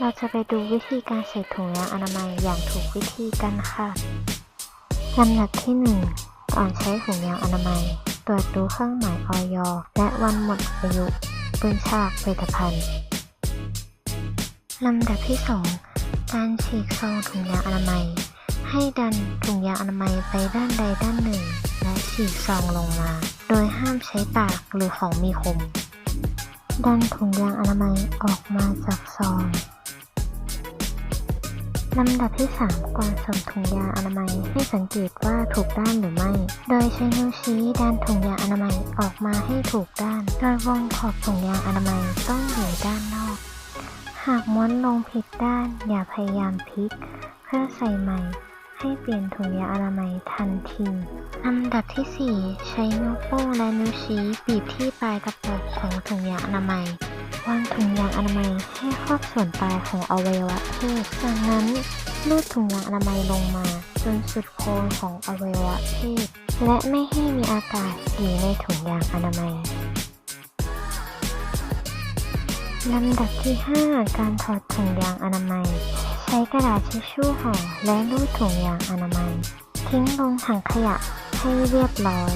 เราจะไปดูวิธีการใส่ถุงยางอนามัยอย่างถูกวิธีกันค่ะลำดับที่ 1 ก่อนใช้ถุงยางอนามัย ตรวจดูเครื่องหมายออยและวันหมดอายุปืนฉากผลิตภัณฑ์ลำดับที่ 2 การฉีกซองถุงยางอนามัย ให้ดันถุงยางอนามัยไปด้านใดด้านหนึ่ง และฉีกซองลงมา โดยห้ามใช้ปากหรือของมีคม ดันถุงยางอนามัยออกมาจากซอง ลำดับที่ 3 ก่อนสวมถุงยาอนามัยให้สังเกตว่าถูกด้านหรือไม่ โดยใช้นิ้วชี้ดันถุงยางอนามัยออกมาให้ถูกด้าน โดยวงขอบถุงยางอนามัยต้องอยู่ด้านนอก หากม้วนลงผิดด้าน อย่าพยายามพลิก เพื่อใส่ใหม่ ให้เปลี่ยนถุงยางอนามัยทันทีลำดับที่ 4 ใช้นิ้วโป้งและนิ้วชี้บีบที่ปลายกระปรงของถุงยางอนามัยวางถุงยา นามัยให้ครอบส่วนปลายของอวัยวะเพศ จากนั้นลูดถุงยางอนามัยลงมาจนสุดโคนของอวัยวะเพศ และไม่ให้มีอากาศอยู่ในถุงยางอนามัยลำดับที่ 5 การถอดถุงยางอนามัย ใช้กระดาษทิชชู่ห่อและรูดถุงยางอนามัย ทิ้งลงถังขยะให้เรียบร้อย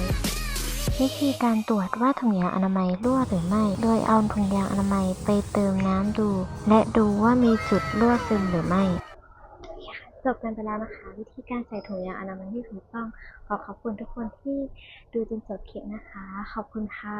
วิธีการตรวจว่าถุงยางอนามัยรั่วหรือไม่ โดยเอาถุงยางอนามัยไปเติมน้ำดู และดูว่ามีจุดรั่วซึมหรือไม่จบกันไปแล้วนะคะ วิธีการใส่ถุงยางอนามัยที่ถูกต้อง ขอขอบคุณทุกคนที่ดูจนจบคลิปนะคะ ขอบคุณค่ะ